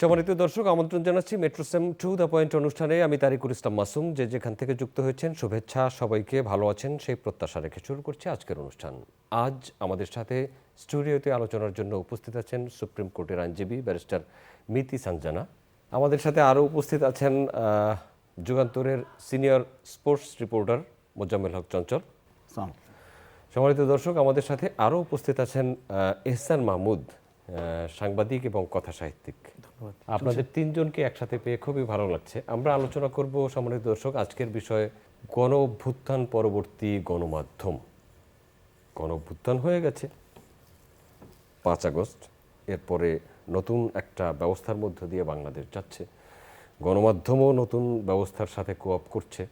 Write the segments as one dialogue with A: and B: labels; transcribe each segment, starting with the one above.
A: সম্মানিত দর্শক আমন্ত্রণ জানাচ্ছি metro same to the point অনুষ্ঠানে। আমি তারিকুল ইসলাম মাসুম যে যেখান থেকে যুক্ত হয়েছেন শুভেচ্ছা সবাইকে ভালো আছেন সেই প্রত্যাশা রেখে শুরু করছি আজকের অনুষ্ঠান। আজ আমাদের সাথে স্টুডিওতে আলোচনার জন্য উপস্থিত আছেন সুপ্রিম কোর্টের আইনজীবী ব্যারিস্টার মিতি সাংজানা। আমাদের সাথে আরও উপস্থিত আছেন যুগান্তরের senior sports reporter Mozammel Haque Chanchal. সম্মানিত দর্শক আমাদের সাথে আরও উপস্থিত আছেন এহসান মাহমুদ সাংবাদিক এবং কথা সাহিত্যিক আপনাদের তিনজনকে একসাথে পেয়ে খুবই ভালো লাগছে। আমরা আলোচনা করব সম্মানিত দর্শক, আজকের বিষয়ে গণ অভ্যুত্থান পরবর্তী গণমাধ্যম। গণ অভ্যুত্থান হয়ে গেছে। পাঁচ আগস্ট, এরপরে নতুন একটা ব্যবস্থার মধ্য দিয়ে বাংলাদেশ যাচ্ছে। গণমাধ্যমও নতুন ব্যবস্থার সাথে কোঅপ করছে।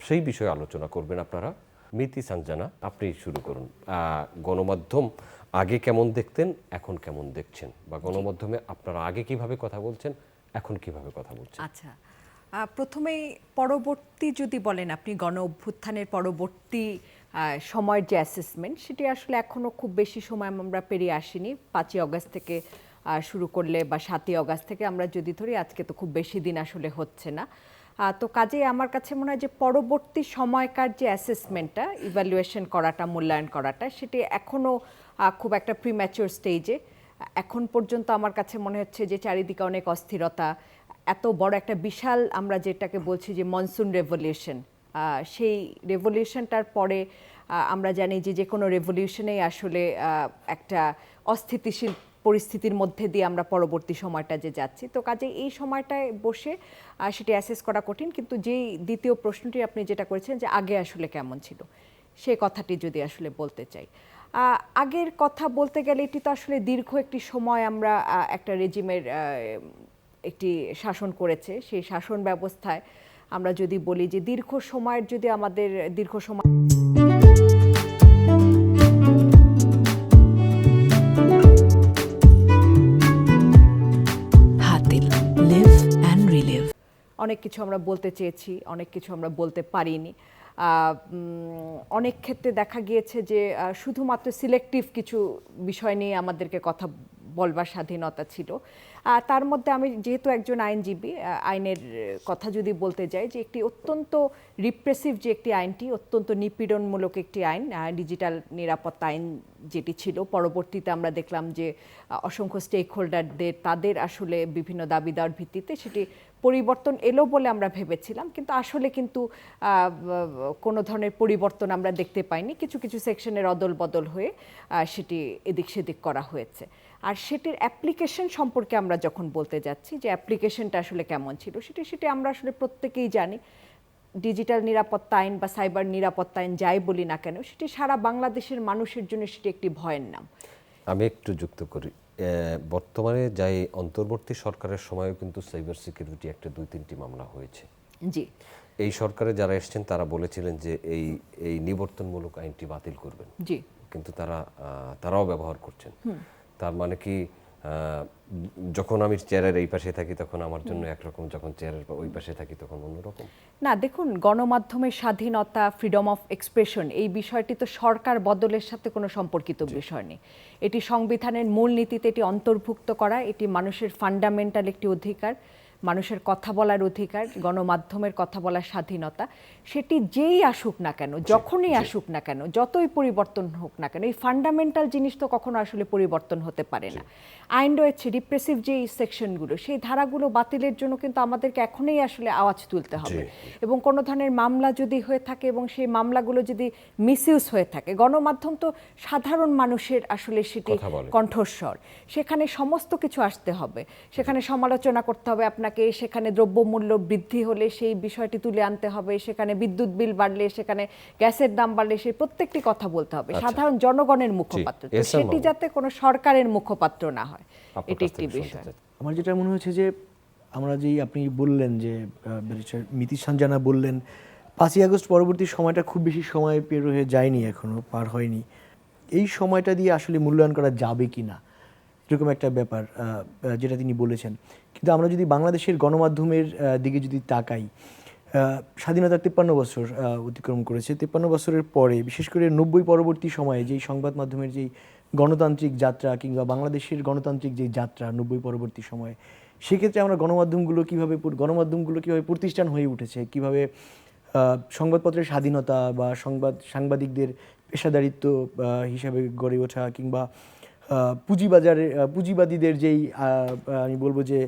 A: সেই বিষয়ে আলোচনা করবেন আপনারা। মিতি সাংজানা আপনি শুরু করুন। গণমাধ্যম আগে কেমন দেখতেন এখন কেমন দেখছেন? বা গণমাধ্যমে আপনারা আগে কীভাবে কথা বলছেন এখন কীভাবে কথা বলছেন?
B: আচ্ছা প্রথমেই পরবর্তী যদি বলেন আপনি গণ অভ্যুত্থানের পরবর্তী সময়ের যে অ্যাসেসমেন্ট সেটি আসলে এখনও খুব বেশি সময় আমরা পেরিয়ে আসিনি। পাঁচই অগস্ট থেকে শুরু করলে বা সাতই অগস্ট থেকে আমরা যদি ধরি আজকে তো খুব বেশি দিন আসলে হচ্ছে না। তো কাজে আমার কাছে মনে হয় যে পরবর্তী সময়কার যে অ্যাসেসমেন্টটা ইভ্যালুয়েশন করাটা, মূল্যায়ন করাটা, সেটি এখনও খুব একটা প্রিম্যাচিওর স্টেজে এখন পর্যন্ত আমার কাছে মনে হচ্ছে যে চারিদিকে অনেক অস্থিরতা। এত বড় একটা বিশাল আমরা যেটাকে বলছি যে মনসুন রেভলিউশন সেই রেভলিউশনটার পরে আমরা জানি যে যে কোনো রেভলিউশনেই আসলে একটা অস্থিতিশীল পরিস্থিতির মধ্যে দিয়ে আমরা পরবর্তী সময়টা যে যাচ্ছি। তো কাজে এই সময়টায় বসে সেটি অ্যাসেস করা কঠিন। কিন্তু যেই দ্বিতীয় প্রশ্নটি আপনি যেটা করেছেন যে আগে আসলে কেমন ছিল সেই কথাটি যদি আসলে বলতে চাই। আগের কথা বলতে গেলে এটি তো আসলে দীর্ঘ একটি সময় আমরা একটা রেজিমের একটি শাসন করেছে। সেই শাসন ব্যবস্থায় আমরা যদি বলি যে দীর্ঘ সময়ের যদি আমাদের দীর্ঘ সময় অনেক কিছু আমরা বলতে চেয়েছি, অনেক কিছু আমরা বলতে পারিনি। অনেক ক্ষেত্রে দেখা গিয়েছে যে শুধুমাত্র সিলেক্টিভ কিছু বিষয় নিয়ে আমাদেরকে কথা বলবার স্বাধীনতা ছিল। তার মধ্যে আমি যেহেতু একজন আইনজীবী আইনের কথা যদি বলতে যাই, যে একটি অত্যন্ত রিপ্রেসিভ যে একটি আইনটি, অত্যন্ত নিপীড়নমূলক একটি আইন ডিজিটাল নিরাপত্তা আইন যেটি ছিল, পরবর্তীতে আমরা দেখলাম যে অসংখ্য স্টেক হোল্ডারদের তাদের আসলে বিভিন্ন দাবি দেওয়ার ভিত্তিতে সেটি পরিবর্তন এলো বলে আমরা ভেবেছিলাম, কিন্তু আসলে কিন্তু কোনো ধরনের পরিবর্তন আমরা দেখতে পাইনি। কিছু কিছু সেকশনের অদল বদল হয়ে সেটি এদিক সেদিক করা হয়েছে। আর সেটির অ্যাপ্লিকেশন সম্পর্কে আমরা যখন বলতে যাচ্ছি যে অ্যাপ্লিকেশনটা আসলে কেমন ছিল সেটি সেটি আমরা আসলে প্রত্যেকেই জানি। ডিজিটাল নিরাপত্তা আইন বা সাইবার নিরাপত্তা আইন যাই বলি না কেন সেটি সারা বাংলাদেশের মানুষের জন্য সেটি একটি ভয়ের নাম।
A: আমি একটু যুক্ত করি। বর্তমানে যাই অন্তর্বর্তী সরকারের সময়ও কিন্তু সাইবার সিকিউরিটি একটা দুই তিনটি মামলা হয়েছে।
B: জি।
A: এই সরকারে যারা এসেছেন তারা বলেছিলেন যে এই এই নিবর্তনমূলক আইনটি বাতিল করবেন।
B: জি।
A: কিন্তু তারা তারাও ব্যবহার করছেন। তার মানে কি যখন আমি চেয়ারের এই পাশে থাকি তখন আমার জন্য একরকম যখন চেয়ারের ওই পাশে থাকি তখন অন্যরকম।
B: না দেখুন গণমাধ্যমের স্বাধীনতা ফ্রিডম অফ এক্সপ্রেশন এই বিষয়টি তো সরকার বদলের সাথে কোনো সম্পর্কিত বিষয় নেই। এটি সংবিধানের মূল নীতিতে এটি অন্তর্ভুক্ত করা এটি মানুষের ফান্ডামেন্টাল একটি অধিকার। মানুষের কথা বলার অধিকার গণমাধ্যমের কথা বলার স্বাধীনতা সেটি যেই আসুক না কেন যখনই আসুক না কেন যতই পরিবর্তন হোক না কেন এই ফান্ডামেন্টাল জিনিস তো কখনো আসলে পরিবর্তন হতে পারে না। আইন রয়েছে রিপ্রেসিভ যে সেকশনগুলো সেই ধারাগুলো বাতিলের জন্য কিন্তু আমাদেরকে এখনই আসলে আওয়াজ তুলতে হবে। এবং কোনো ধরনের মামলা যদি হয়ে থাকে এবং সেই মামলাগুলো যদি মিসইউজ হয়ে থাকে গণমাধ্যম তো সাধারণ মানুষের আসলে সেটি কণ্ঠস্বর। সেখানে সমস্ত কিছু আসতে হবে। সেখানে সমালোচনা করতে হবে আপনাকে সেখানে দ্রব্যমূল্য বৃদ্ধি হলে সেই বিষয়টি তুলে আনতে হবে সেখানে বিদ্যুৎ বিল বাড়লে সেখানে গ্যাসের দাম বাড়লে সেই প্রত্যেকটি কথা বলতে হবে। সাধারণ জনগণের মুখপাত্র। সেটি যাতে কোনো সরকারের মুখপাত্র না হয় এটি একটি বিষয়।
C: আমার যেটা মনে হয়েছে যে আমরা যেই আপনি বললেন যে মিতি সানজানা বললেন পাঁচই আগস্ট পরবর্তী সময়টা খুব বেশি সময় পের হয়ে যায়নি এখনও পার হয়নি। এই সময়টা দিয়ে আসলে মূল্যায়ন করা যাবে কি না এরকম একটা ব্যাপার যেটা তিনি বলেছেন। কিন্তু আমরা যদি বাংলাদেশের গণমাধ্যমের দিকে যদি তাকাই আহ, স্বাধীনতার তিপ্পান্ন বছর অতিক্রম করেছে। তিপ্পান্ন বছরের পরে বিশেষ করে নব্বই পরবর্তী সময়ে যেই সংবাদ মাধ্যমের যেই গণতান্ত্রিক যাত্রা কিংবা বাংলাদেশের গণতান্ত্রিক যে যাত্রা নব্বই পরবর্তী সময়ে সেক্ষেত্রে আমরা গণমাধ্যমগুলো কীভাবে গণমাধ্যমগুলো কীভাবে প্রতিষ্ঠান হয়ে উঠেছে কীভাবে সংবাদপত্রের স্বাধীনতা বা সংবাদ সাংবাদিকদের পেশাদারিত্ব হিসাবে গড়ে ওঠা কিংবা পুঁজিবাজারে পুঁজিবাদীদের যেই আমি বলব যে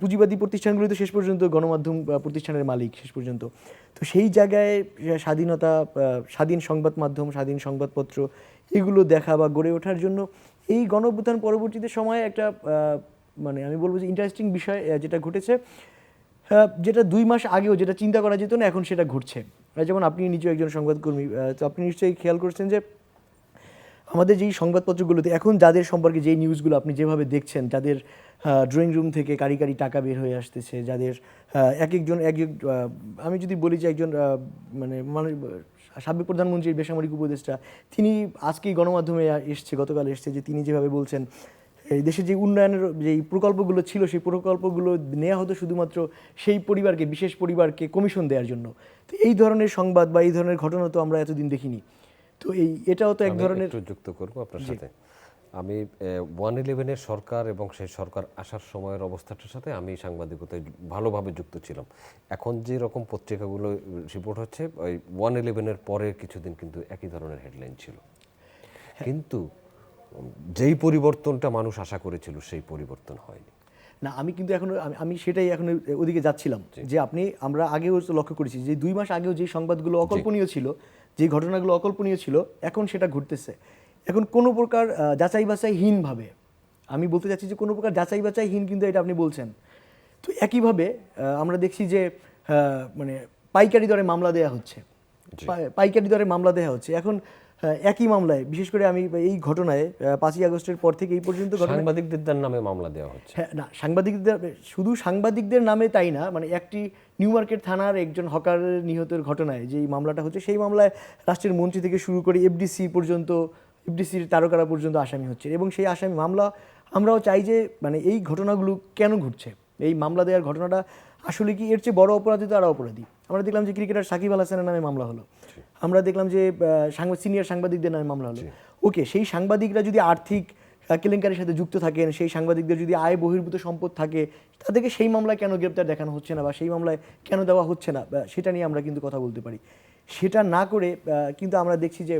C: পুঁজিবাদী প্রতিষ্ঠানগুলো তো শেষ পর্যন্ত গণমাধ্যম প্রতিষ্ঠানের মালিক শেষ পর্যন্ত। তো সেই জায়গায় স্বাধীনতা স্বাধীন সংবাদ মাধ্যম, স্বাধীন সংবাদপত্র, এগুলো দেখা বা গড়ে ওঠার জন্য এই গণঅভ্যুত্থান পরবর্তীতে সময়ে একটা মানে আমি বলব যে ইন্টারেস্টিং বিষয় যেটা ঘটেছে যেটা দুই মাস আগেও যেটা চিন্তা করা যেত না, এখন সেটা ঘটছে। যেমন আপনি নিজেও একজন সংবাদকর্মী তো আপনি নিশ্চয়ই খেয়াল করছেন যে আমাদের যেই সংবাদপত্রগুলোতে এখন যাদের সম্পর্কে যেই নিউজগুলো আপনি যেভাবে দেখছেন, যাদের ড্রয়িং রুম থেকে কারি কারি টাকা বের হয়ে আসতেছে, যাদের এক একজন এক এক আমি যদি বলি যে একজন মানে মানে সাবেক প্রধানমন্ত্রীর বেসামরিক উপদেষ্টা, তিনি আজকেই গণমাধ্যমে এসছে, গতকাল এসছে যে তিনি যেভাবে বলছেন, এই দেশে যে উন্নয়নের যেই প্রকল্পগুলো ছিল, সেই প্রকল্পগুলো নেওয়া হতো শুধুমাত্র সেই পরিবারকে, বিশেষ পরিবারকে কমিশন দেওয়ার জন্য। তো এই ধরনের সংবাদ বা এই ধরনের ঘটনা তো আমরা এতদিন দেখিনি। তো এই এটাও তো এক ধরনের
A: যুক্ত করব আপনার সাথে। আমি ওয়ান ইলেভেনের সরকার এবং সেই সরকার আসার সময়ের অবস্থাটার সাথে আমি সাংবাদিকতায় ভালোভাবে যুক্ত ছিলাম। এখন যে রকম পত্রিকাগুলো রিপোর্ট হচ্ছে ওই ওয়ান ইলেভেনের পরে কিছুদিন কিন্তু একই ধরনের হেডলাইন ছিল। কিন্তু যেই পরিবর্তনটা মানুষ আশা করেছিল সেই পরিবর্তন হয়নি।
C: না আমি কিন্তু এখন আমি সেটাই এখন ওদিকে যাচ্ছিলাম যে আপনি আমরা আগেও লক্ষ্য করেছি যে দুই মাস আগেও যে সংবাদগুলো অকল্পনীয় ছিল যে ঘটনাগুলো অকল্পনীয় ছিল এখন সেটা ঘটতেছে। এখন কোনো প্রকার যাচাই বাছাইহীনভাবে আমি বলতে চাচ্ছি যে কোনো প্রকার যাচাই বাছাইহীন কিন্তু এটা আপনি বলছেন। তো একইভাবে আমরা দেখছি যে মানে পাইকারি দরে মামলা দেওয়া হচ্ছে। পাইকারি দরে মামলা দেওয়া হচ্ছে। এখন একই মামলায় বিশেষ করে আমি এই ঘটনায় পাঁচই আগস্টের পর থেকে এই পর্যন্ত
A: সাংবাদিকদের নামে মামলা দেওয়া হচ্ছে।
C: হ্যাঁ না সাংবাদিকদের শুধু সাংবাদিকদের নামে তাই না মানে একটি নিউ মার্কেট থানার একজন হকার নিহতের ঘটনায় যে মামলাটা হচ্ছে সেই মামলায় রাষ্ট্রের মন্ত্রী থেকে শুরু করে এফডিসি পর্যন্ত এফডিসির তারকারা পর্যন্ত আসামি হচ্ছে। এবং সেই আসামি মামলা আমরাও চাই যে মানে এই ঘটনাগুলো কেন ঘটছে? এই মামলা দেওয়ার ঘটনাটা আসলে কি এর চেয়ে বড় অপরাধী তো আরও অপরাধী? আমরা দেখলাম যে ক্রিকেটার সাকিব আল হাসানের নামে মামলা হলো। আমরা দেখলাম যে সিনিয়র সাংবাদিকদের নামে মামলা হলো। ওকে সেই সাংবাদিকরা যদি আর্থিক কেলেঙ্কারির সাথে যুক্ত থাকেন সেই সাংবাদিকদের যদি আয় বহির্ভূত সম্পদ থাকে তাদেরকে সেই মামলায় কেন গ্রেপ্তার দেখানো হচ্ছে না বা সেই মামলায় কেন দেওয়া হচ্ছে না সেটা নিয়ে আমরা কিন্তু কথা বলতে পারি। সেটা না করে কিন্তু আমরা দেখছি যে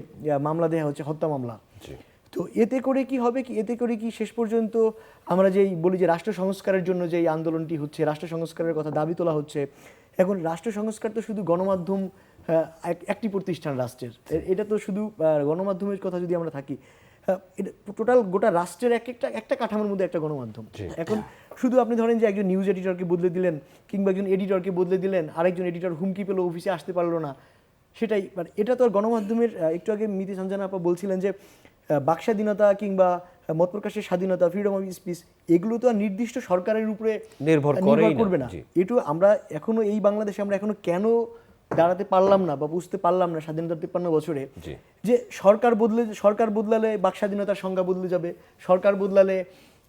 C: মামলা দেওয়া হচ্ছে হত্যা মামলা। তো এতে করে কি হবে কি? এতে করে কি শেষ পর্যন্ত আমরা যেই বলি যে রাষ্ট্র সংস্কারের জন্য যেই আন্দোলনটি হচ্ছে রাষ্ট্র সংস্কারের কথা দাবি তোলা হচ্ছে এখন রাষ্ট্র সংস্কার তো শুধু গণমাধ্যম একটি প্রতিষ্ঠান রাষ্ট্রের। এটা তো শুধু গণমাধ্যমের কথা যদি আমরা থাকি টোটাল গোটা রাষ্ট্রের এক একটা একটা কাঠামোর মধ্যে একটা গণমাধ্যম। এখন শুধু আপনি ধরেন যে একজন নিউজ এডিটরকে বদলে দিলেন কিংবা একজন এডিটরকে বদলে দিলেন আরেকজন এডিটর হুমকি পেল অফিসে আসতে পারল না সেটাই মানে এটা তো আর গণমাধ্যমের একটু আগে মিতি সঞ্জনা আপা বলছিলেন যে বাকস্বাধীনতা কিংবা মত প্রকাশের স্বাধীনতা ফ্রিডম অফ স্পিচ এগুলো তো আর নির্দিষ্ট সরকারের উপরে
A: নির্ভর
C: করবে না। এটু আমরা এখনও এই বাংলাদেশে আমরা এখনও কেন দাঁড়াতে পারলাম না বা বুঝতে পারলাম না স্বাধীনতার তিপ্পান্ন বছরে যে সরকার বদলে সরকার বদলালে বাক স্বাধীনতার সংজ্ঞা বদলে যাবে সরকার বদলালে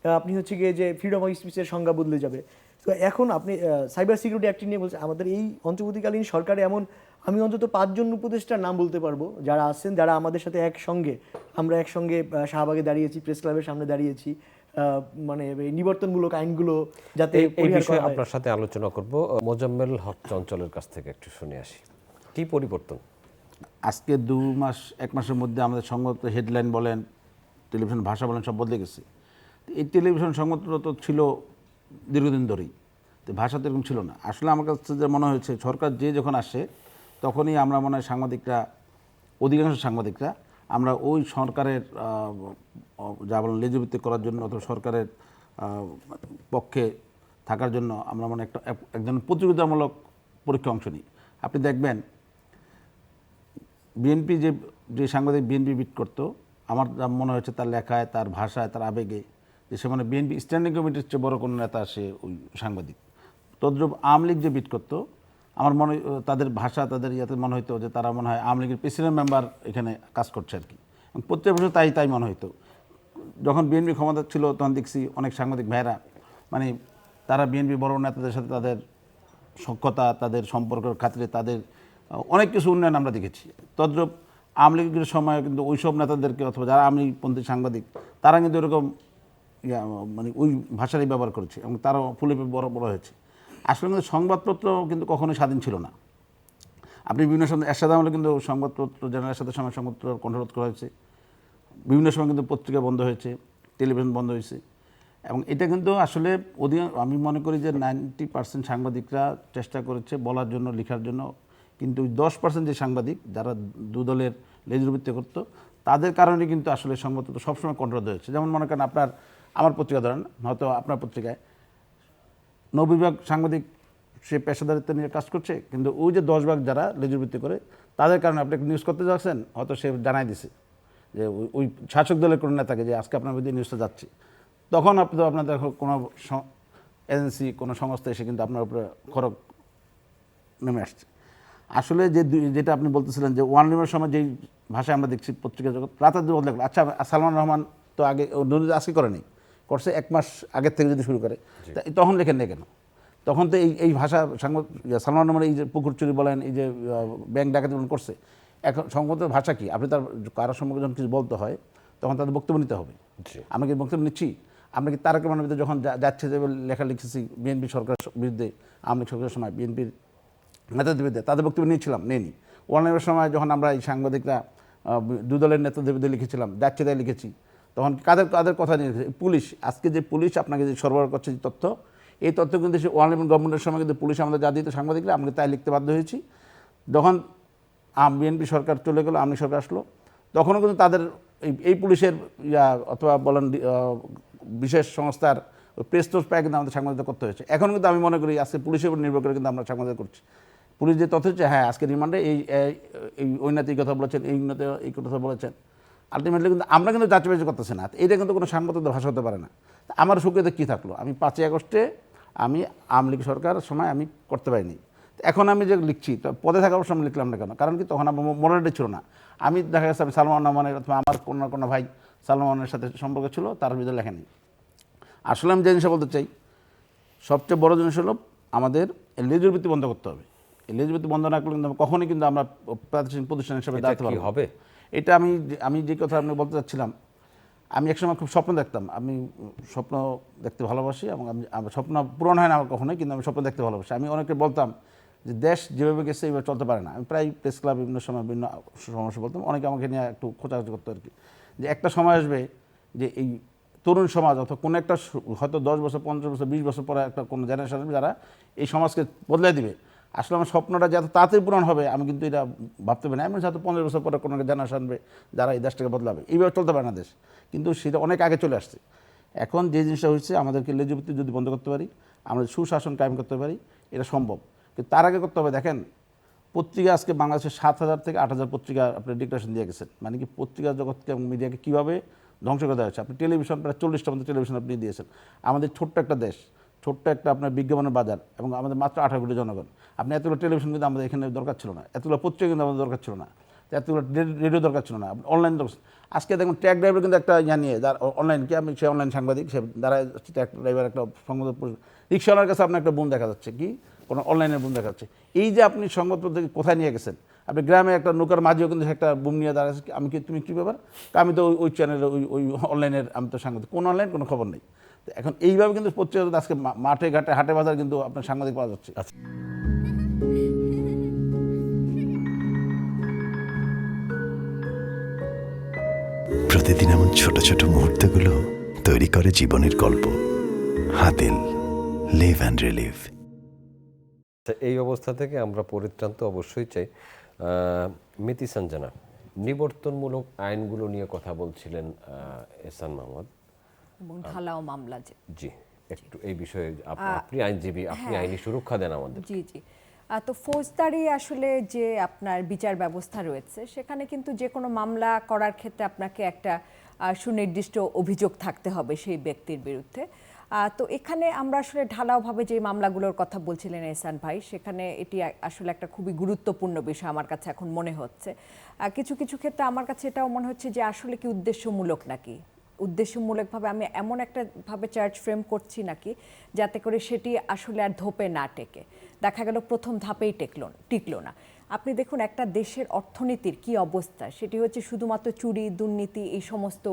C: আপনি হচ্ছে গিয়ে যে ফ্রিডম অফ স্পিচের সংজ্ঞা বদলে যাবে। তো এখন আপনি সাইবার সিকিউরিটি অ্যাক্ট নিয়ে বলছেন আমাদের এই অন্তর্বর্তীকালীন সরকারে এমন আমি অন্তত পাঁচজন উপদেষ্টার নাম বলতে পারব যারা আছেন যারা আমাদের সাথে একসঙ্গে আমরা একসঙ্গে শাহবাগে দাঁড়িয়েছি প্রেস ক্লাবের সামনে দাঁড়িয়েছি মানে এই নিবর্তনমূলক আইনগুলো যাতে
A: এই- বিষয়ে আপনার সাথে আলোচনা করব। মোজাম্মেল হক চঞ্চলের কাছ থেকে একটু শুনে আসি। কি পরিবর্তন?
D: আজকে দু মাস এক মাসের মধ্যে আমাদের সংবাদপত্র হেডলাইন বলেন টেলিভিশন ভাষা বলেন সব বদলে গেছে। তো এই টেলিভিশন সংবাদপত্র তো ছিল দীর্ঘদিন ধরেই। তো ভাষা তো এরকম ছিল না। আসলে আমার কাছে যে মনে হয়েছে সরকার যে যখন আসে তখনই আমরা মনে হয় সাংবাদিকরা অধিকাংশ সাংবাদিকরা আমরা ওই সরকারের যা বলেন লেজভিত্তিক করার জন্য অথবা সরকারের পক্ষে থাকার জন্য আমরা মানে একটা একজন প্রতিযোগিতামূলক পরীক্ষা অংশ নিই। আপনি দেখবেন বিএনপি যে যে সাংবাদিক বিএনপি বিট করতো, আমার মনে হয়েছে তার লেখায়, তার ভাষায়, তার আবেগে, যে সে মানে বিএনপি স্ট্যান্ডিং কমিটির চেয়ে বড় কোনো নেতা সে ওই সাংবাদিক। তদ্রুপ আওয়ামী লীগ যে বিট করতো আমার মনে, তাদের ভাষা, তাদের ইয়াতে মনে হতো যে তারা মনে হয় আওয়ামী লীগের প্রেসিডেন্ট মেম্বার এখানে কাজ করছে আর কি। প্রত্যেক বছর তাই তাই মনে হতো যখন বিএনপি ক্ষমতা ছিল, তখন দেখছি অনেক সাংবাদিক ভাইয়েরা মানে তারা বিএনপি বড় নেতাদের সাথে তাদের সক্ষতা তাদের সম্পর্কের খাতিরে তাদের, অনেক কিছু উন্নয়ন আমরা দেখেছি। তদ্রূপ আওয়ামী লীগের সময় কিন্তু ওইসব নেতাদেরকে অথবা যারা আওয়ামী লীগপন্থী সাংবাদিক, তারা কিন্তু এরকম মানে ওই ভাষারই ব্যবহার করেছে এবং তারাও ফুলে বড় বড় হয়েছে। আসলে কিন্তু সংবাদপত্র কিন্তু কখনোই স্বাধীন ছিল না। আপনি বিভিন্ন সময় এরশাদ আমলে কিন্তু সংবাদপত্র জেনারেল সাথে সময় সংবাদপত্র কণ্ঠরোধ করা হয়েছে। বিভিন্ন সময় কিন্তু পত্রিকা বন্ধ হয়েছে, টেলিভিশন বন্ধ হয়েছে। এবং এটা কিন্তু আসলে অধিক আমি মনে করি যে নাইনটি পার্সেন্ট সাংবাদিকরা চেষ্টা করেছে বলার জন্য, লেখার জন্য। কিন্তু দশ পার্সেন্ট যে সাংবাদিক, যারা দু দলের লেজুরবৃত্তি করতো, তাদের কারণে কিন্তু আসলে সংবাদপত্র সবসময় কণ্ঠরোধ হয়েছে। যেমন মনে করেন আপনার, আমার পত্রিকা ধরেন, হয়তো আপনার পত্রিকায় নববিভাগ সাংবাদিক সে পেশাদারিত্ব নিয়ে কাজ করছে, কিন্তু ওই যে দশ ভাগ যারা লেজুরবৃত্তি করে, তাদের কারণে আপনি নিউজ করতে যাচ্ছেন, হয়তো সে জানাই দিছে যে ওই- শাসক দলের কোনো নেতাকে যে আজকে আপনার বিরুদ্ধে নিউজটা যাচ্ছে। তখন আপনি তো আপনাদের কোনো এজেন্সি কোনো সংস্থা এসে কিন্তু আপনার উপরে খরচ নেমে আসছে। আসলে যে যেটা আপনি বলতেছিলেন যে ওয়ান নিউজের সময় যেই ভাষায় আমরা দেখছি পত্রিকা জগৎ, রাতার বদলে আচ্ছা সালমান রহমান তো আগে আজকে করেনি। করছে এক মাস আগের থেকে যদি শুরু করে। তখন লেখেন না কেন? তখন তো এই এই ভাষা সাংবাদ সালমান রহমান এই যে পুকুর চুরি বলেন এই যে ব্যাংক ডাকাতি বলেন করছে এখন সংবাদের ভাষা কি? আপনি তার কারোর সম্পর্কে যখন কিছু বলতে হয় তখন তাদের বক্তব্য নিতে হবে। আমরা কি বক্তব্য নিচ্ছি? আমরা কি তারক বিরুদ্ধে যখন যা- যাচ্ছে যে লেখা লিখেছি বিএনপি সরকার বিরুদ্ধে আওয়ামী লীগ সরকারের সময় বিএনপির নেতাদের বিরুদ্ধে তাদের বক্তব্য নিয়েছিলাম নেইনি। ওয়ানের সময় যখন আমরা এই সাংবাদিকরা দুদলের নেতাদের বিরুদ্ধে লিখেছিলাম যাচ্ছে তাই লিখেছি তখন কাদের কাদের কথা নিয়ে পুলিশ। আজকে যে পুলিশ আপনাকে যে সরবরাহ করছে যে তথ্য, এই তথ্য কিন্তু সে ওয়ান ইলেভেন গভর্নমেন্টের সময় কিন্তু পুলিশ আমাদের যা দিত সাংবাদিকরা, আমরা তাই লিখতে বাধ্য হয়েছি। যখন আম, বিএনপি সরকার চলে গেলো আমলি সরকার আসলো, তখনও কিন্তু তাদের এই পুলিশের ইয়া অথবা বলেন বিশেষ সংস্থার প্রেস টোস পায় কিন্তু আমাদের সাংবাদিকতা করতে হয়েছে। এখন কিন্তু আমি মনে করি আজকে পুলিশের উপর নির্ভর করে কিন্তু আমরা সাংবাদিক করছি। পুলিশ যে তথ্য হচ্ছে হ্যাঁ আজকে রিমান্ডে এই, এই- ঐনাতে কথা বলেছেন, এই উন্নতে এই কথা বলেছেন। আলটিমেটলি কিন্তু আমরা কিন্তু যাচাই বাছাই করতেছি না। এটা কিন্তু কোনো সাংবাদিক ভাষা হতে পারে না। আমার সুখেতে কী থাকল? আমি পাঁচই আগস্টে আমি আওয়ামী লীগ সরকারের সময় আমি করতে পারিনি। এখন আমি যে লিখছি তো পদে থাকার অবশ্য আমি লিখলাম না কেন? কারণ কি তখন আমার মোরালিটি ছিল না। আমি দেখা গেছে আমি সালমান রহমানের অথবা আমার কোনো কোনো ভাই সালমান রহমানের সাথে সম্পর্ক ছিল তার ভিতরে লেখেনি। আসলে আমি যে জিনিসটা বলতে চাই সবচেয়ে বড় জিনিস হলো আমাদের লেজুর বৃত্তি বন্ধ করতে হবে। লেজুর বৃত্তি বন্ধ না করলে কিন্তু আমরা কখনোই কিন্তু আমরা প্রাতিষ্ঠানিক প্রতিষ্ঠান হিসেবে দাঁড়াতে পারব
A: হবে?
D: এটা আমি আমি যে কথা আপনি বলতে চাচ্ছিলাম, আমি একসময় খুব স্বপ্ন দেখতাম। আমি স্বপ্ন দেখতে ভালোবাসি এবং আমি স্বপ্ন পূরণ হয় না আমার কখনোই, কিন্তু আমি স্বপ্ন দেখতে ভালোবাসি। আমি অনেকে বলতাম যে দেশ যেভাবে গেছে এইভাবে চলতে পারে না। আমি প্রায় প্রেস ক্লাব বিভিন্ন সময় বিভিন্ন সমস্যা বলতাম। অনেকে আমাকে নিয়ে একটু খোঁচাখুচি করতো আর কি। যে একটা সময় আসবে যে এই তরুণ সমাজ অথবা কোনো একটা হয়তো দশ বছর, পঞ্চাশ বছর, বিশ বছর পরে একটা কোনো জেনারেশন আসবে যারা এই সমাজকে বদলে দিবে। আসলে আমার স্বপ্নটা যত তাড়াতাড়ি পূরণ হবে, আমি কিন্তু এটা ভাবতে পারি না। আমি হয়তো পনেরো বছর পরে কোনো জেনারেশন আসবে যারা এই দেশটাকে বদলাবে। এইভাবে চলতে পারে না দেশ। কিন্তু সেটা অনেক আগে চলে আসছে। এখন যে জিনিসটা হচ্ছে আমাদেরকে লেজুবৃত্তি যদি বন্ধ করতে পারি, আমরা সুশাসন কায়েম করতে পারি, এটা সম্ভব। কিন্তু তার আগে করতে হবে, দেখেন, পত্রিকা আজকে বাংলাদেশের সাত হাজার থেকে আট হাজার পত্রিকা আপনি ডিক্লারেশন দিয়ে গেছেন। মানে কি পত্রিকা জগৎকে এবং মিডিয়াকে কীভাবে ধ্বংস করে দেওয়া আপনি টেলিভিশন প্রায় চল্লিশটা মতো টেলিভিশন আপনি দিয়েছেন। আমাদের ছোট্ট একটা দেশ, ছোট্ট একটা আপনার বিজ্ঞাপনের বাজার এবং আমাদের মাত্র আঠারো কোটি জনগণ। আপনি এতগুলো টেলিভিশন কিন্তু আমাদের এখানে দরকার ছিল না। এতগুলো পত্রিকা কিন্তু আমাদের দরকার ছিল না। এতগুলো রেডিও দরকার ছিল না। অনলাইন দরকার আজকে দেখুন ট্র্যাক ড্রাইভার কিন্তু একটা জানিয়ে অনলাইন কি? আমি সে অনলাইন সাংবাদিক, সে দ্বারা ট্র্যাক ড্রাইভার একটা সংবাদ রিক্সাওয়ালার কাছে আপনার একটা বোন দেখা যাচ্ছে, কি? কোনো অনলাইনের বুম দেখা যাচ্ছে। এই যে আপনি সংবাদপত্র কোথায় নিয়ে গেছেন? আপনি গ্রামে একটা নৌকার মাঝেও কিন্তু একটা বুম নিয়ে দাঁড়াচ্ছে আমি কি, তুমি কী ব্যাপার? আমি তো ওই চ্যানেলে ওই ওই অনলাইনের আমি তো সাংবাদিক। কোন অনলাইন কোনো খবর নেই। এখন এইভাবে কিন্তু পত্রিকা আজকে মাঠে, ঘাটে, হাটে বাজার কিন্তু আপনার সাংবাদিক পাওয়া যাচ্ছে।
E: প্রতিদিন এমন ছোট ছোট মুহূর্তগুলো তৈরি করে জীবনের গল্প। হাতিল লিভ অ্যান্ড রিলিভ
A: এই অবস্থা থেকে আমরা পরিত্রাণ তো অবশ্যই চাই। মিতি সঞ্জনা নিবর্তনমূলক আইনগুলো নিয়ে কথা বলছিলেন এসান এহসান মাহমুদ।
B: এবং ঢালাও মামলা
A: জি একটু এই বিষয়ে আপনি আইনজীবী আপনি আইনি সুরক্ষা দেন আমাদের।
B: জি জি। তো ফৌজদারি আসলে যে আপনার বিচার ব্যবস্থা রয়েছে, সেখানে কিন্তু যে কোনো মামলা করার ক্ষেত্রে আপনাকে একটা সুনির্দিষ্ট অভিযোগ থাকতে হবে সেই ব্যক্তির বিরুদ্ধে। তো এখানে আমরা আসলে ঢালাওভাবে যে মামলাগুলোর কথা বলছিলেন এহসান ভাই, সেখানে এটি আসলে একটা খুবই গুরুত্বপূর্ণ বিষয় আমার কাছে এখন মনে হচ্ছে। কিছু কিছু ক্ষেত্রে আমার কাছে এটাও মনে হচ্ছে যে আসলে কি উদ্দেশ্যমূলক নাকি? উদ্দেশ্যমূলকভাবে আমি এমন একটা ভাবে চার্জ ফ্রেম করছি নাকি, যাতে করে সেটি আসলে আর ধোপে না টেকে। দেখা গেল প্রথম ধাপেই টেকলো, টিকলো না। আপনি দেখুন একটা দেশের অর্থনীতির কি অবস্থা, সেটি হচ্ছে শুধুমাত্র চুরি, দুর্নীতি এই সমস্ত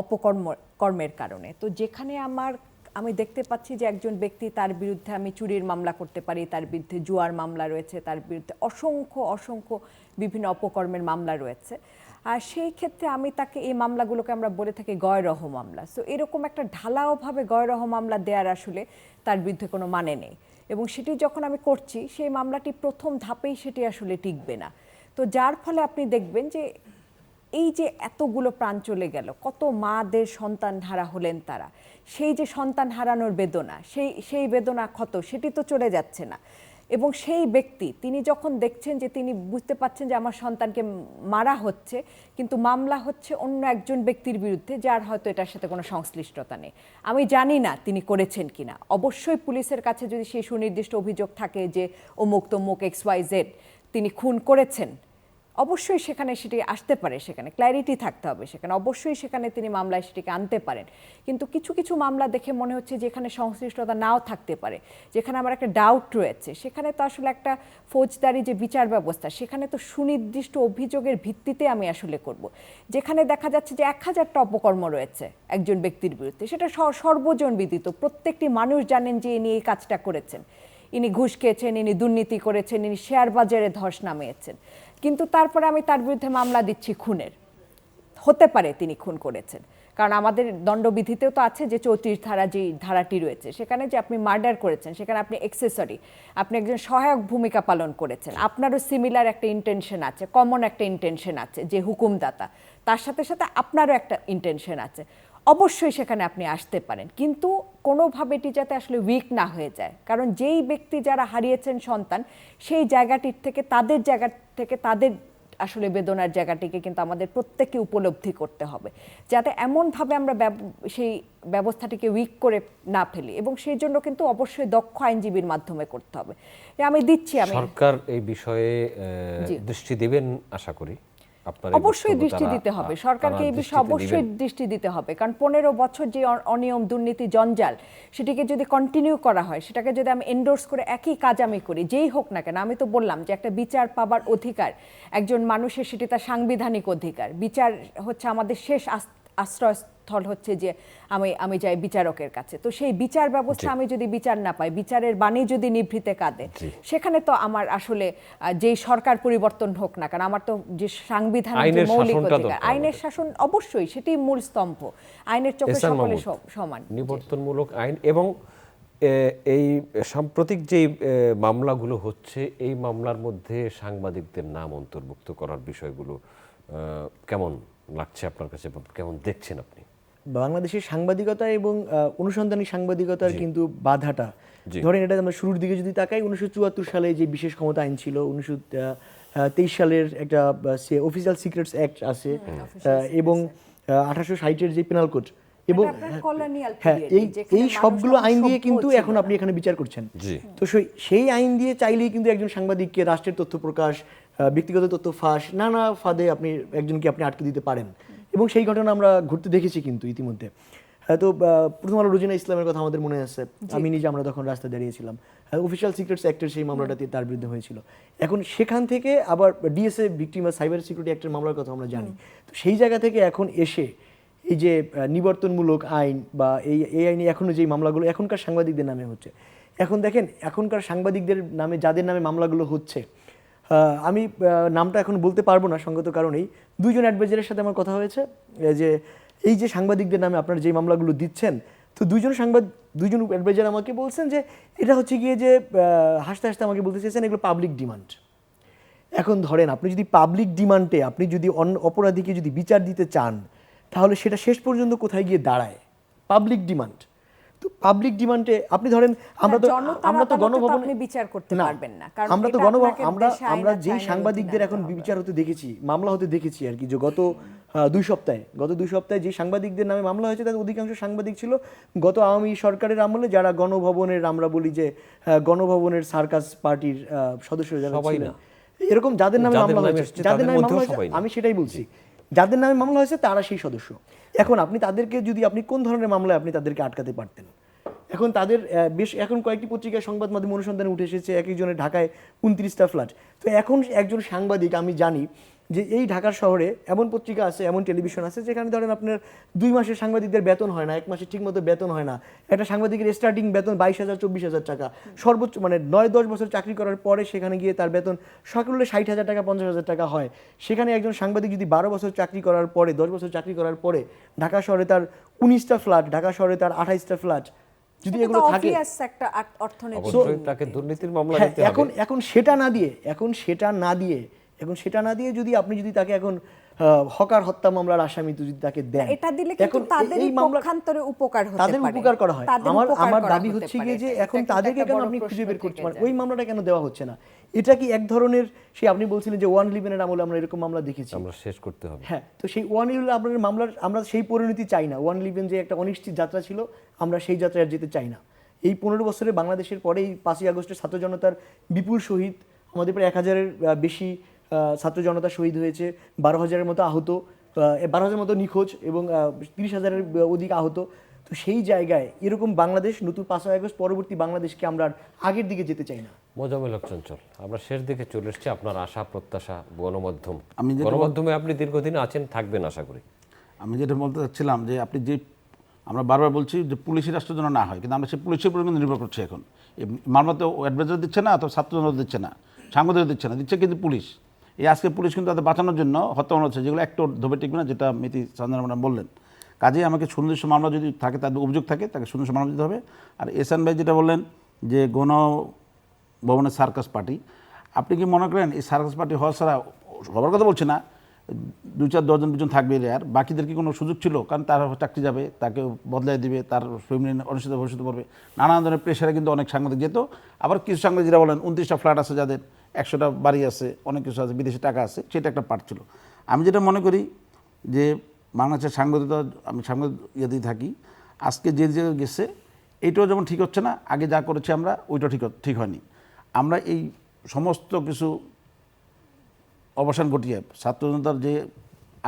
B: অপকর্ম, কর্মের কারণে। তো যেখানে আমার, আমি দেখতে পাচ্ছি যে একজন ব্যক্তি তার বিরুদ্ধে আমি চুরির মামলা করতে পারি, তার বিরুদ্ধে জুয়ার মামলা রয়েছে, তার বিরুদ্ধে অসংখ্য অসংখ্য বিভিন্ন অপকর্মের মামলা রয়েছে। আর সেই ক্ষেত্রে আমি তাকে এই মামলাগুলোকে আমরা বলে থাকি গয়রহ মামলা। সো এরকম একটা ঢালাওভাবে গয়রহ মামলা দেওয়ার আসলে তার বিরুদ্ধে কোনো মানে নেই। এবং সেটি যখন আমি করছি, সেই মামলাটি প্রথম ধাপেই সেটি আসলে টিকবে না। তো যার ফলে আপনি দেখবেন যে, এই যে এতগুলো প্রাণ চলে গেল, কত মাদের সন্তান হারা হলেন তারা। সেই যে সন্তান হারানোর বেদনা, সেই সেই বেদনা ক্ষত, সেটি তো চলে যাচ্ছে না। এবং সেই ব্যক্তি, তিনি যখন দেখছেন যে তিনি বুঝতে পারছেন যে আমার সন্তানকে মারা হচ্ছে, কিন্তু মামলা হচ্ছে অন্য একজন ব্যক্তির বিরুদ্ধে, যার হয়তো এটার সাথে কোনো সংশ্লিষ্টতা নেই। আমি জানি না তিনি করেছেন কি না অবশ্যই পুলিশের কাছে যদি সেই সুনির্দিষ্ট অভিযোগ থাকে যে অমুক তমুক এক্স ওয়াই জেড তিনি খুন করেছেন অবশ্যই সেখানে সেটি আসতে পারে, সেখানে ক্ল্যারিটি থাকতে হবে, সেখানে অবশ্যই সেখানে তিনি মামলায় সেটিকে আনতে পারেন। কিন্তু কিছু কিছু মামলা দেখে মনে হচ্ছে যেখানে সংশ্লিষ্টতা নাও থাকতে পারে, যেখানে আমার একটা ডাউট রয়েছে, সেখানে তো আসলে একটা ফৌজদারি যে বিচার ব্যবস্থা, সেখানে তো সুনির্দিষ্ট অভিযোগের ভিত্তিতে আমি আসলে করব। যেখানে দেখা যাচ্ছে যে এক হাজারটা অপকর্ম রয়েছে একজন ব্যক্তির বিরুদ্ধে, সেটা সর্বজন বিদিত, প্রত্যেকটি মানুষ জানেন যে ইনি এই কাজটা করেছেন। ইনি ঘুষ খেয়েছেন, ইনি দুর্নীতি করেছেন, ইনি শেয়ার বাজারে ধস নামিয়েছেন। কিন্তু তারপরে আমি তার বিরুদ্ধে মামলা দিচ্ছি খুনের। হতে পারে তিনি খুন করেছেন। কারণ আমাদের দণ্ডবিধিতেও তো আছে যে চৌত্রিশ ধারা যে ধারাটি রয়েছে, সেখানে যে আপনি মার্ডার করেছেন, সেখানে আপনি এক্সেসরি আপনি একজন সহায়ক ভূমিকা পালন করেছেন। আপনারও সিমিলার একটা ইন্টেনশন আছে কমন একটা ইন্টেনশন আছে যে হুকুমদাতা। তার সাথে সাথে আপনারও একটা ইন্টেনশন আছে। অবশ্যই সেখানে আপনি আসতে পারেন। কিন্তু কোনোভাবে এটি যাতে আসলে উইক না হয়ে যায়। কারণ যেই ব্যক্তি যারা হারিয়েছেন সন্তান সেই জায়গাটির থেকে তাদের জায়গা থেকে তাদের আসলে বেদনার জায়গাটিকে কিন্তু আমাদের প্রত্যেককে উপলব্ধি করতে হবে। যাতে এমনভাবে আমরা সেই ব্যবস্থাটিকে উইক করে না ফেলি এবং সেই জন্য কিন্তু অবশ্যই দক্ষ আইনজীবীর মাধ্যমে করতে হবে। আমি দিচ্ছি আমি
A: সরকার এই বিষয়ে। দৃষ্টি দেবেন আশা করি। আপনার
B: অবশ্যই দৃষ্টি দিতে হবে। সরকারকে এই বিষয়ে অবশ্যই দৃষ্টি দিতে হবে। কারণ পনেরো বছর যে অনিয়ম দুর্নীতি জঞ্জাল সেটিকে যদি কন্টিনিউ করা হয় সেটাকে যদি আমি এন্ডোর্স করে একই কাজ আমি করি যেই হোক না কেন আমি তো বললাম যে একটা বিচার পাবার অধিকার একজন মানুষের সেটি তার সাংবিধানিক অধিকার। বিচার হচ্ছে আমাদের শেষ আস- আশ্রয়স্থল হচ্ছে যে আমি আমি যাই বিচারকের কাছে। তো সেই বিচার ব্যবস্থা আমি যদি বিচার না পাই বিচারের বাণী যদি নিভৃতে কাঁদে সেখানে তো আমার আসলে যেই সরকার পরিবর্তন হোক না কারণ আমার তো যে সাংবিধানিক মৌলিক অধিকার আইনের শাসন অবশ্যই সেটি মূল স্তম্ভ। আইনের চোখে সকলে সমান।
A: নিবর্তনমূলক আইন এবং এই সাম্প্রতিক যে মামলাগুলো হচ্ছে এই মামলার মধ্যে সাংবাদিকদের নাম অন্তর্ভুক্ত করার বিষয়গুলো আহ, কেমন? লাগছে আপনার কাছে কেমন দেখছেন আপনি?
C: বাংলাদেশের সাংবাদিকতা এবং অনুসন্ধানী সাংবাদিকতার কিন্তু বাধাটা। ধরেন এটা আমরা শুরুর দিকে যদি তাকাই উনিশশো চুয়াত্তর সালে যে বিশেষ ক্ষমতা আইন ছিল উনিশশো তেইশ সালের একটা অফিসিয়াল সিক্রেটস অ্যাক্ট আছে এবং আঠারোশো ষাটের যে পেনাল কোড এবং হ্যাঁ এই সবগুলো আইন দিয়ে কিন্তু এখন আপনি এখানে বিচার করছেন। তো সেই- সেই আইন দিয়ে চাইলেই কিন্তু একজন সাংবাদিককে রাষ্ট্রের তথ্য প্রকাশ ব্যক্তিগত তথ্য ফাঁস নানা ফাঁদে আপনি একজনকে আপনি আটকে দিতে পারেন। এবং সেই ঘটনা আমরা ঘুরতে দেখেছি কিন্তু ইতিমধ্যে। হয়তো আহ, প্রথম আলো রোজিনা ইসলামের কথা আমাদের মনে আছে। আমি নিজে আমরা তখন রাস্তায় দাঁড়িয়েছিলাম। অফিসিয়াল সিক্রেটস অ্যাক্টের সেই মামলাটাতে তার বিরুদ্ধে হয়েছিল। এখন সেখান থেকে আবার ডিএসএ ভিক্টিম বা সাইবার সিকিউরিটি অ্যাক্টের মামলার কথা আমরা জানি। তো সেই জায়গা থেকে এখন এসে এই যে নিবর্তনমূলক আইন বা এই এই আইনে এখনও যেই মামলাগুলো এখনকার সাংবাদিকদের নামে হচ্ছে। এখন দেখেন এখনকার সাংবাদিকদের নামে যাদের নামে মামলাগুলো হচ্ছে আমি নামটা এখন বলতে পারব না, সঙ্গত কারণেই। দুইজন অ্যাডভাইজারের সাথে আমার কথা হয়েছে যে এই যে সাংবাদিকদের নামে আপনারা যে মামলাগুলো দিচ্ছেন, তো দুইজন সাংবাদ, দুইজন অ্যাডভাইজার আমাকে বলছেন যে এটা হচ্ছে গিয়ে যে হাসতে হাসতে আমাকে বলতে চেয়েছেন, এগুলো পাবলিক ডিমান্ড এখন ধরেন, আপনি যদি পাবলিক ডিমান্ডে আপনি যদি অন্য অপরাধীকে যদি বিচার দিতে চান, তাহলে সেটা শেষ পর্যন্ত কোথায় গিয়ে দাঁড়ায়? পাবলিক ডিমান্ড তো পাবলিক ডিমান্ডে আপনি ধরেন আমরা তো আমরা তো গণভবনে
B: আপনি বিচার করতে পারবেন না, কারণ
C: আমরা তো গণভবন আমরা আমরা যেই সাংবাদিকদের এখন বিচার হতে দেখেছি মামলা হতে দেখেছি আর কি যে গত দুই সপ্তাহে গত দুই সপ্তাহে যে সাংবাদিকদের নামে মামলা হয়েছে তাদের অধিকাংশ সাংবাদিক ছিল গত আওয়ামী সরকারের আমলে যারা গণভবনের আমরা বলি যে গণভবনের সার্কাস পার্টির আহ, সদস্য যারা ছিলেন।
A: না।
C: এরকম যাদের নামে
A: যাদের
C: মামলা হয়েছে যাদের নামে মামলা হয়েছে আমি সেটাই বলছি। যাদের নামে মামলা হয়েছে তারা সেই সদস্য। এখন আপনি তাদেরকে যদি আপনি কোন ধরনের মামলায় আপনি তাদেরকে আটকাতে পারতেন? এখন তাদের বেশ এখন কয়েকটি পত্রিকায় সংবাদ মাধ্যম অনুসন্ধানে উঠে এসেছে এক একজনের ঢাকায় উনত্রিশটা ফ্ল্যাট। তো এখন একজন সাংবাদিক, আমি জানি যে এই ঢাকার শহরে এমন পত্রিকা আছে এমন টেলিভিশন আছে যেখানে ধরেন আপনার দুই মাসের সাংবাদিকদের বেতন হয় না এক মাসে ঠিকমতো বেতন হয় না। একটা সাংবাদিকের স্টার্টিং বেতন বাইশ হাজার চব্বিশ হাজার টাকা। সর্বোচ্চ মানে নয় দশ বছর চাকরি করার পরে সেখানে গিয়ে তার বেতন সকলে ষাট হাজার টাকা পঞ্চাশ হাজার টাকা হয়। সেখানে একজন সাংবাদিক যদি বারো বছর চাকরি করার পরে দশ বছর চাকরি করার পরে ঢাকা শহরে তার উনিশটা ফ্ল্যাট ঢাকা শহরে তার আঠাইশটা ফ্ল্যাট যদি এগুলো থাকে
B: একটা
A: তাকে দুর্নীতির মামলা
C: হ্যাঁ, এখন এখন সেটা না দিয়ে এখন সেটা না দিয়ে এখন সেটা না দিয়ে যদি আপনি যদি তাকে এখন হকার হত্যা মামলার আসামি তো যদি তাকে দেন
B: এটা দিলে কিন্তু তাদের
C: এই
B: পক্ষান্তরে উপকার হতে
C: তাদের উপকার করা হয়। আমার আমার দাবি হচ্ছে
B: পারে।
C: গিয়ে যে এখন তাদেরকে কেন আপনি খুঁজে বের করতে পারেন ওই মামলাটা কেন দেওয়া হচ্ছে না? এটা কি এক ধরনের সেই আপনি বলছিলেন যে ওয়ান লিভেনের আমলে আমরা এরকম মামলা দেখেছি।
A: আমরা শেষ করতে হবে।
C: হ্যাঁ তো সেই ওয়ান ইলেভেন আপনার মামলার আমরা সেই পরিণতি চাই না। ওয়ান ইলেভেন যে একটা অনিশ্চিত যাত্রা ছিল আমরা সেই যাত্রায় আর যেতে চাই না। এই পনেরো বছরে বাংলাদেশের পরে এই পাঁচই আগস্টের ছাত্র জনতার বিপুল শহীদ আমাদের প্রায় এক হাজারের বেশি ছাত্র জনতা শহীদ হয়েছে বারো হাজারের মতো আহত বারো হাজারের মতো নিখোঁজ এবং তিরিশ হাজারের অধিক আহত। তো সেই জায়গায় এরকম বাংলাদেশ নতুন পাঁচই আগস্ট পরবর্তী বাংলাদেশকে আমরা আগের দিকে যেতে চাই না।
A: মোজামেল চঞ্চল আমরা শেষ দিকে চলে এসেছি আপনার আশা প্রত্যাশা গণমাধ্যম।
D: আমি
A: গণমাধ্যমে আপনি দীর্ঘদিন আছেন থাকবেন আশা করি।
D: আমি যেটা বলতে চাচ্ছিলাম যে আপনি যে আমরা বারবার বলছি যে পুলিশি রাষ্ট্র যেন না হয় কিন্তু আমরা সেই পুলিশের উপর কিন্তু নির্ভর করছি এখন। এই মামলা তো অ্যাডভাইজার দিচ্ছে না অথবা ছাত্র জনতা দিচ্ছে না সাংবাদিক দিচ্ছে না দিচ্ছে কিন্তু পুলিশ। এই আজকে পুলিশ কিন্তু তাদের বাঁচানোর জন্য হত্যা হচ্ছে, যেগুলো একটু ধোবে টিকবে না, যেটা মিতি সঞ্জনা ম্যাডাম বললেন। কাজেই আমাকে সুনির্দিষ্ট মামলা যদি থাকে তাদের অভিযোগ থাকে, তাকে সুনির্দিষ্ট মামলা দিতে হবে। আর এসান ভাই যেটা বললেন যে গণ ভবনের সার্কাস পার্টি, আপনি কি মনে করেন এই সার্কাস পার্টি হওয়া ছাড়া সবার কথা বলছি না? দু চার দশজন দুজন থাকবে আর। বাকিদের কি কোনো সুযোগ ছিল? কারণ তার চাকরি যাবে, তাকে বদলাই দিবে, তার ফ্যামিলি অনিশ্চিত ভবিষ্যৎ পড়বে। নানান ধরনের প্রেশারে কিন্তু অনেক সাংবাদিক যেত। আবার কিছু সাংবাদিক যেটা বলেন, উনত্রিশটা ফ্ল্যাট আছে যাদের, একশোটা বাড়ি আছে, অনেক কিছু আছে, বিদেশি টাকা আছে, সেটা একটা পার্ট ছিল। আমি যেটা মনে করি যে বাংলাদেশের সাংবাদিকতা, আমি সাংবাদিক ইয়েতেই থাকি, আজকে যে যে গেছে এইটাও যেমন ঠিক হচ্ছে না, আগে যা করেছি আমরা, ওইটাও ঠিক ঠিক হয়নি। আমরা এই সমস্ত কিছু অবসান ঘটিয়ে ছাত্র জনতার যে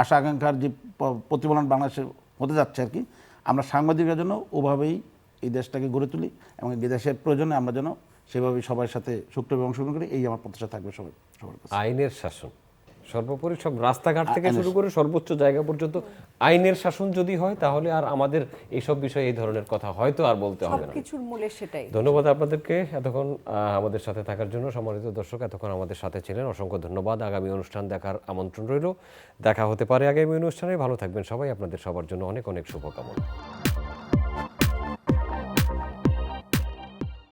D: আশা আকাঙ্ক্ষার যে প্রতিফলন বাংলাদেশে হতে যাচ্ছে আর কি, আমরা সাংবাদিকরা যেন ওভাবেই এই দেশটাকে গড়ে তুলি এবং এই দেশের প্রয়োজনে আমরা যেন সেভাবে সবার সাথে সুক্রভাবে অংশগ্রহণ করি, এই আমার প্রত্যাশা থাকবে সবাই সবার
A: আইনের শাসন। সর্বোপরি সব রাস্তাঘাট থেকে শুরু করে সর্বোচ্চ জায়গা পর্যন্ত আইনের শাসন যদি হয় তাহলে আর আমাদের এইসব বিষয়ে এই ধরনের কথা হয়তো আর বলতে হবে না।
B: সবকিছুর মূলে সেটাই।
A: ধন্যবাদ আপনাদেরকে এতক্ষণ আহ, আমাদের সাথে থাকার জন্য। সম্মানিত দর্শক এতক্ষণ আমাদের সাথে ছিলেন। অসংখ্য ধন্যবাদ। আগামী অনুষ্ঠান দেখার আমন্ত্রণ রইল। দেখা হতে পারে আগামী অনুষ্ঠানে। ভালো থাকবেন সবাই। আপনাদের সবার জন্য অনেক অনেক শুভকামনা।